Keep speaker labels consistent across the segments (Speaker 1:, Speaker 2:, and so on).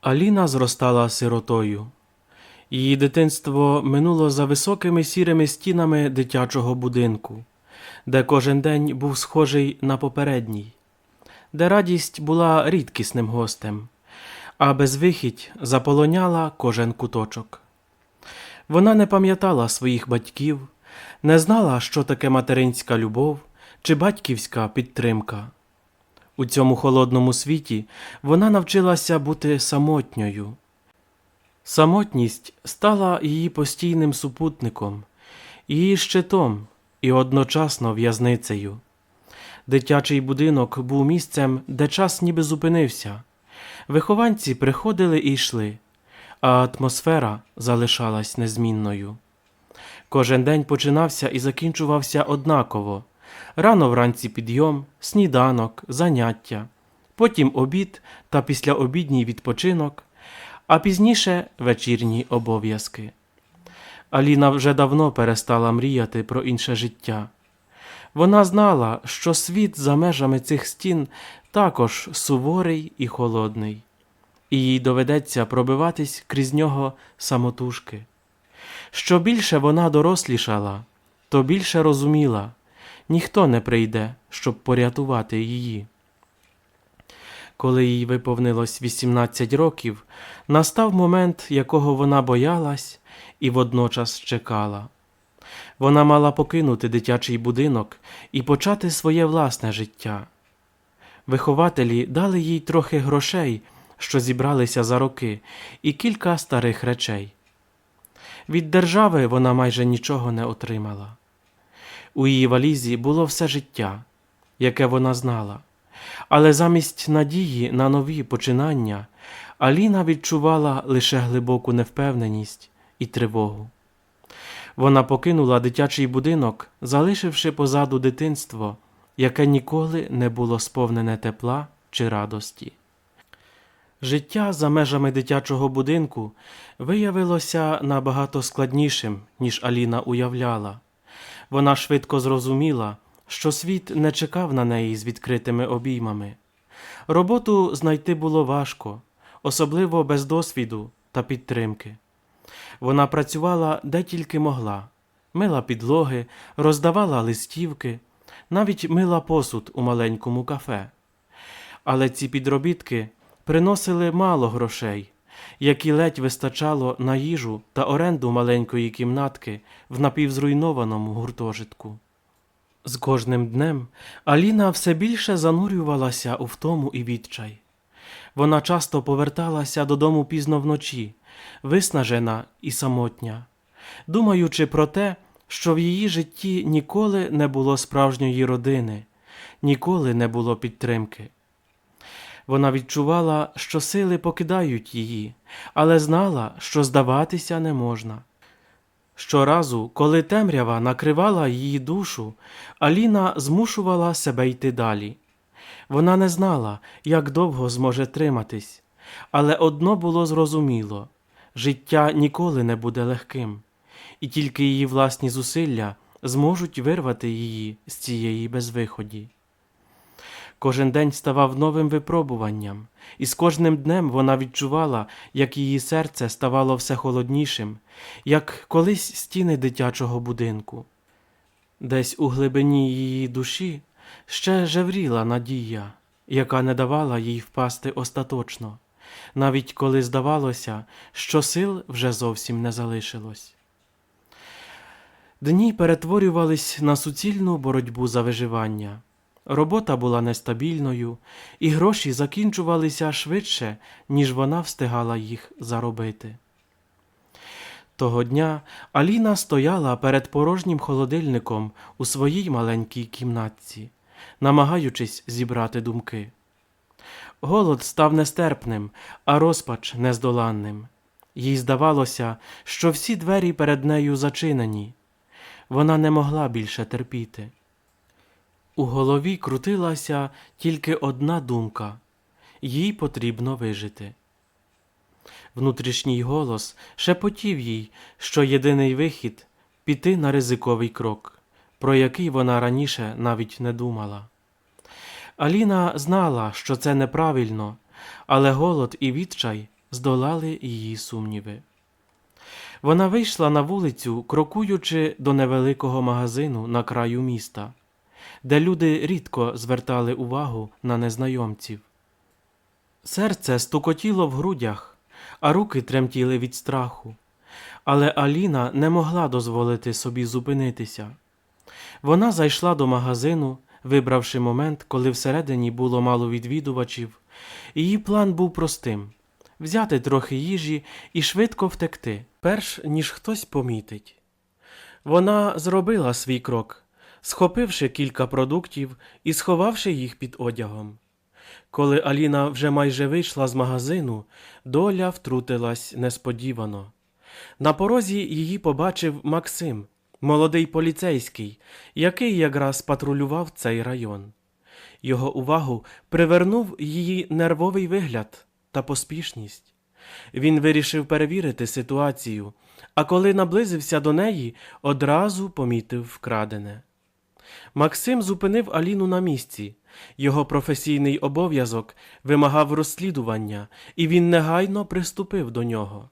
Speaker 1: Аліна зростала сиротою. Її дитинство минуло за високими сірими стінами дитячого будинку, де кожен день був схожий на попередній, де радість була рідкісним гостем, а безвихідь заполоняла кожен куточок. Вона не пам'ятала своїх батьків, не знала, що таке материнська любов чи батьківська підтримка. У цьому холодному світі вона навчилася бути самотньою. Самотність стала її постійним супутником, її щитом і одночасно в'язницею. Дитячий будинок був місцем, де час ніби зупинився. Вихованці приходили і йшли, а атмосфера залишалась незмінною. Кожен день починався і закінчувався однаково. Рано вранці підйом, сніданок, заняття, потім обід та післяобідній відпочинок, а пізніше вечірні обов'язки. Аліна вже давно перестала мріяти про інше життя. Вона знала, що світ за межами цих стін також суворий і холодний, і їй доведеться пробиватись крізь нього самотужки. Що більше вона дорослішала, то більше розуміла, ніхто не прийде, щоб порятувати її. Коли їй виповнилось 18 років, настав момент, якого вона боялась і водночас чекала. Вона мала покинути дитячий будинок і почати своє власне життя. Вихователі дали їй трохи грошей, що зібралися за роки, і кілька старих речей. Від держави вона майже нічого не отримала. У її валізі було все життя, яке вона знала, але замість надії на нові починання Аліна відчувала лише глибоку невпевненість і тривогу. Вона покинула дитячий будинок, залишивши позаду дитинство, яке ніколи не було сповнене тепла чи радості. Життя за межами дитячого будинку виявилося набагато складнішим, ніж Аліна уявляла. Вона швидко зрозуміла, що світ не чекав на неї з відкритими обіймами. Роботу знайти було важко, особливо без досвіду та підтримки. Вона працювала де тільки могла, мила підлоги, роздавала листівки, навіть мила посуд у маленькому кафе. Але ці підробітки приносили мало грошей, які ледь вистачало на їжу та оренду маленької кімнатки в напівзруйнованому гуртожитку. З кожним днем Аліна все більше занурювалася у втому і відчай. Вона часто поверталася додому пізно вночі, виснажена і самотня, думаючи про те, що в її житті ніколи не було справжньої родини, ніколи не було підтримки. Вона відчувала, що сили покидають її, але знала, що здаватися не можна. Щоразу, коли темрява накривала її душу, Аліна змушувала себе йти далі. Вона не знала, як довго зможе триматись, але одно було зрозуміло життя ніколи не буде легким, і тільки її власні зусилля зможуть вирвати її з цієї безвиході. Кожен день ставав новим випробуванням, і з кожним днем вона відчувала, як її серце ставало все холоднішим, як колись стіни дитячого будинку. Десь у глибині її душі ще жевріла надія, яка не давала їй впасти остаточно, навіть коли здавалося, що сил вже зовсім не залишилось. Дні перетворювались на суцільну боротьбу за виживання. Робота була нестабільною, і гроші закінчувалися швидше, ніж вона встигала їх заробити. Того дня Аліна стояла перед порожнім холодильником у своїй маленькій кімнатці, намагаючись зібрати думки. Голод став нестерпним, а розпач нездоланним. Їй здавалося, що всі двері перед нею зачинені. Вона не могла більше терпіти. У голові крутилася тільки одна думка їй потрібно вижити. Внутрішній голос шепотів їй, що єдиний вихід піти на ризиковий крок, про який вона раніше навіть не думала. Аліна знала, що це неправильно, але голод і відчай здолали її сумніви. Вона вийшла на вулицю, крокуючи до невеликого магазину на краю міста, де люди рідко звертали увагу на незнайомців. Серце стукотіло в грудях, а руки тремтіли від страху. Але Аліна не могла дозволити собі зупинитися. Вона зайшла до магазину, вибравши момент, коли всередині було мало відвідувачів. Її план був простим взяти трохи їжі і швидко втекти, перш ніж хтось помітить. Вона зробила свій крок, схопивши кілька продуктів і сховавши їх під одягом. Коли Аліна вже майже вийшла з магазину, доля втрутилась несподівано. На порозі її побачив Максим, молодий поліцейський, який якраз патрулював цей район. Його увагу привернув її нервовий вигляд та поспішність. Він вирішив перевірити ситуацію, а коли наблизився до неї, одразу помітив вкрадене. Максим зупинив Аліну на місці. Його професійний обов'язок вимагав розслідування, і він негайно приступив до нього.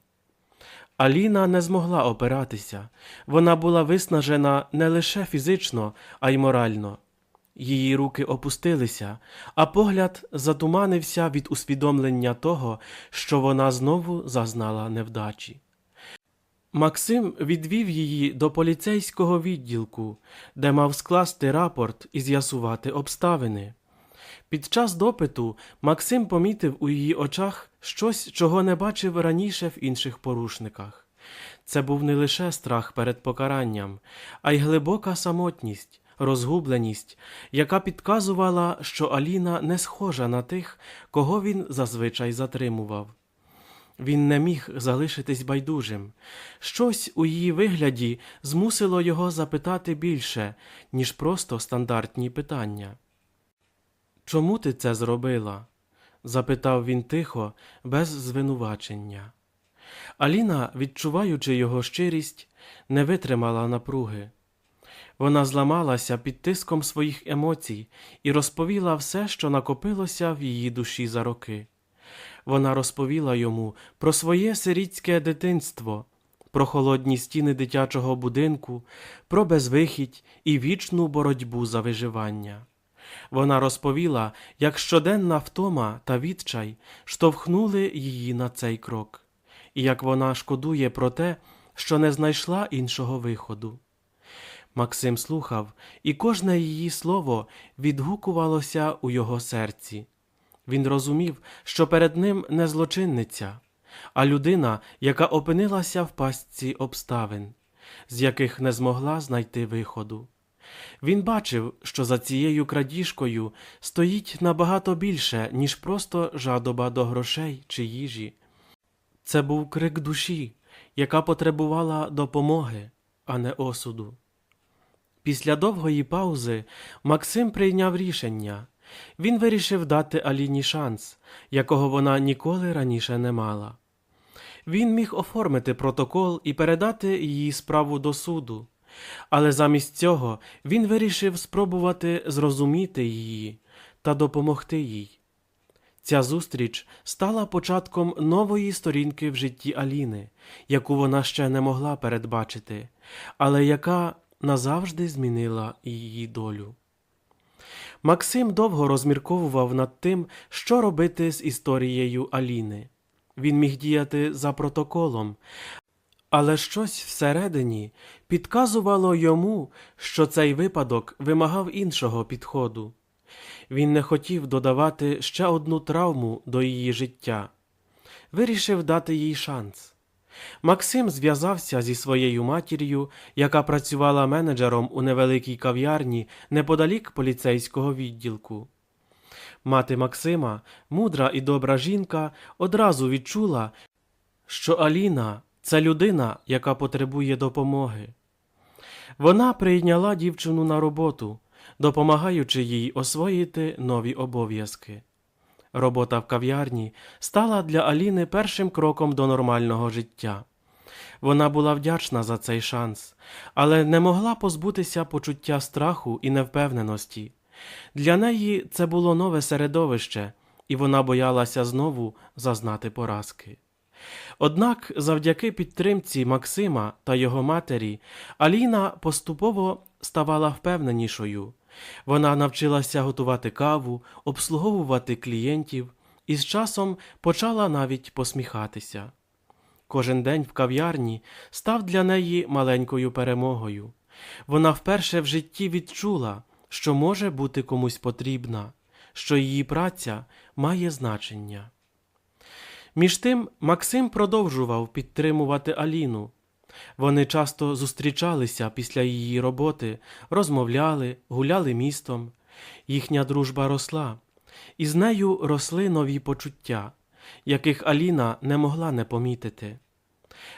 Speaker 1: Аліна не змогла опиратися. Вона була виснажена не лише фізично, а й морально. Її руки опустилися, а погляд затуманився від усвідомлення того, що вона знову зазнала невдачі. Максим відвів її до поліцейського відділку, де мав скласти рапорт і з'ясувати обставини. Під час допиту Максим помітив у її очах щось, чого не бачив раніше в інших порушниках. Це був не лише страх перед покаранням, а й глибока самотність, розгубленість, яка підказувала, що Аліна не схожа на тих, кого він зазвичай затримував. Він не міг залишитись байдужим. Щось у її вигляді змусило його запитати більше, ніж просто стандартні питання. Чому ти це зробила? запитав він тихо, без звинувачення. Аліна, відчуваючи його щирість, не витримала напруги. Вона зламалася під тиском своїх емоцій і розповіла все, що накопилося в її душі за роки. Вона розповіла йому про своє сирітське дитинство, про холодні стіни дитячого будинку, про безвихідь і вічну боротьбу за виживання. Вона розповіла, як щоденна втома та відчай штовхнули її на цей крок, і як вона шкодує про те, що не знайшла іншого виходу. Максим слухав, і кожне її слово відгукувалося у його серці. Він розумів, що перед ним не злочинниця, а людина, яка опинилася в пастці обставин, з яких не змогла знайти виходу. Він бачив, що за цією крадіжкою стоїть набагато більше, ніж просто жадоба до грошей чи їжі. Це був крик душі, яка потребувала допомоги, а не осуду. Після довгої паузи Максим прийняв рішення. Він вирішив дати Аліні шанс, якого вона ніколи раніше не мала. Він міг оформити протокол і передати її справу до суду, але замість цього він вирішив спробувати зрозуміти її та допомогти їй. Ця зустріч стала початком нової сторінки в житті Аліни, яку вона ще не могла передбачити, але яка назавжди змінила її долю. Максим довго розмірковував над тим, що робити з історією Аліни. Він міг діяти за протоколом, але щось всередині підказувало йому, що цей випадок вимагав іншого підходу. Він не хотів додавати ще одну травму до її життя, вирішив дати їй шанс. Максим зв'язався зі своєю матір'ю, яка працювала менеджером у невеликій кав'ярні неподалік поліцейського відділку. Мати Максима, мудра і добра жінка, одразу відчула, що Аліна це людина, яка потребує допомоги. Вона прийняла дівчину на роботу, допомагаючи їй освоїти нові обов'язки. Робота в кав'ярні стала для Аліни першим кроком до нормального життя. Вона була вдячна за цей шанс, але не могла позбутися почуття страху і невпевненості. Для неї це було нове середовище, і вона боялася знову зазнати поразки. Однак, завдяки підтримці Максима та його матері, Аліна поступово ставала впевненішою. Вона навчилася готувати каву, обслуговувати клієнтів і з часом почала навіть посміхатися. Кожен день в кав'ярні став для неї маленькою перемогою. Вона вперше в житті відчула, що може бути комусь потрібна, що її праця має значення. Між тим Максим продовжував підтримувати Аліну. Вони часто зустрічалися після її роботи, розмовляли, гуляли містом. Їхня дружба росла, і з нею росли нові почуття, яких Аліна не могла не помітити.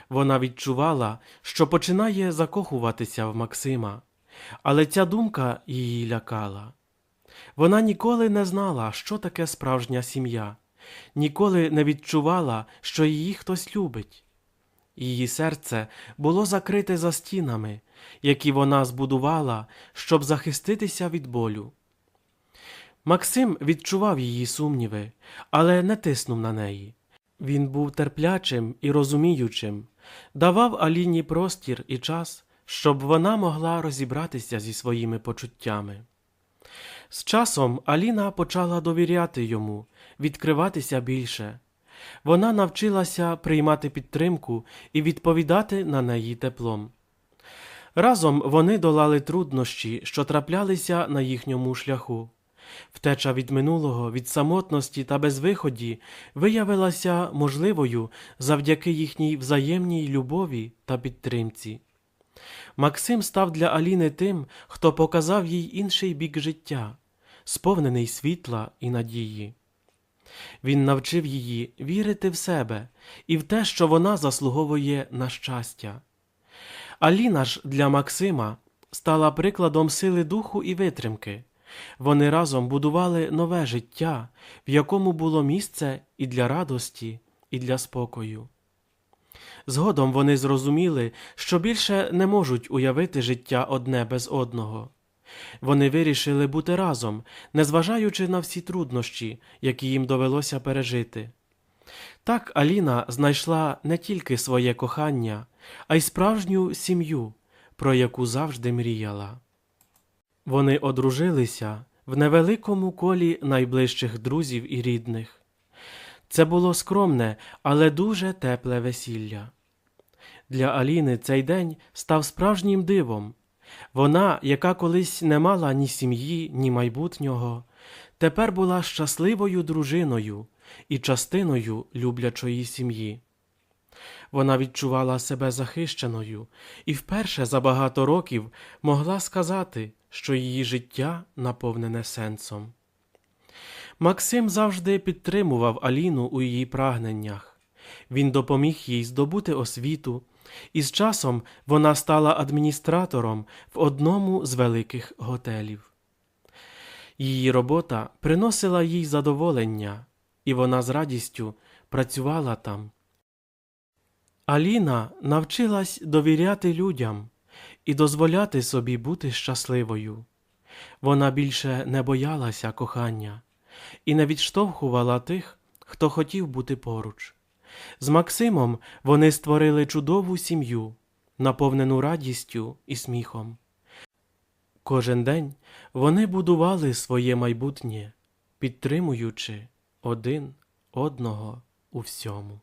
Speaker 1: Вона відчувала, що починає закохуватися в Максима, але ця думка її лякала. Вона ніколи не знала, що таке справжня сім'я, ніколи не відчувала, що її хтось любить. Її серце було закрите за стінами, які вона збудувала, щоб захиститися від болю. Максим відчував її сумніви, але не тиснув на неї. Він був терплячим і розуміючим, давав Аліні простір і час, щоб вона могла розібратися зі своїми почуттями. З часом Аліна почала довіряти йому, відкриватися більше. Вона навчилася приймати підтримку і відповідати на неї теплом. Разом вони долали труднощі, що траплялися на їхньому шляху. Втеча від минулого, від самотності та безвиході виявилася можливою завдяки їхній взаємній любові та підтримці. Максим став для Аліни тим, хто показав їй інший бік життя, сповнений світла і надії. Він навчив її вірити в себе і в те, що вона заслуговує на щастя. Аліна ж для Максима стала прикладом сили духу і витримки. Вони разом будували нове життя, в якому було місце і для радості, і для спокою. Згодом вони зрозуміли, що більше не можуть уявити життя одне без одного. Вони вирішили бути разом, незважаючи на всі труднощі, які їм довелося пережити. Так Аліна знайшла не тільки своє кохання, а й справжню сім'ю, про яку завжди мріяла. Вони одружилися в невеликому колі найближчих друзів і рідних. Це було скромне, але дуже тепле весілля. Для Аліни цей день став справжнім дивом. Вона, яка колись не мала ні сім'ї, ні майбутнього, тепер була щасливою дружиною і частиною люблячої сім'ї. Вона відчувала себе захищеною і вперше за багато років могла сказати, що її життя наповнене сенсом. Максим завжди підтримував Аліну у її прагненнях. Він допоміг їй здобути освіту, і з часом вона стала адміністратором в одному з великих готелів. Її робота приносила їй задоволення, і вона з радістю працювала там. Аліна навчилась довіряти людям і дозволяти собі бути щасливою. Вона більше не боялася кохання і не відштовхувала тих, хто хотів бути поруч. З Максимом вони створили чудову сім'ю, наповнену радістю і сміхом. Кожен день вони будували своє майбутнє, підтримуючи один одного у всьому.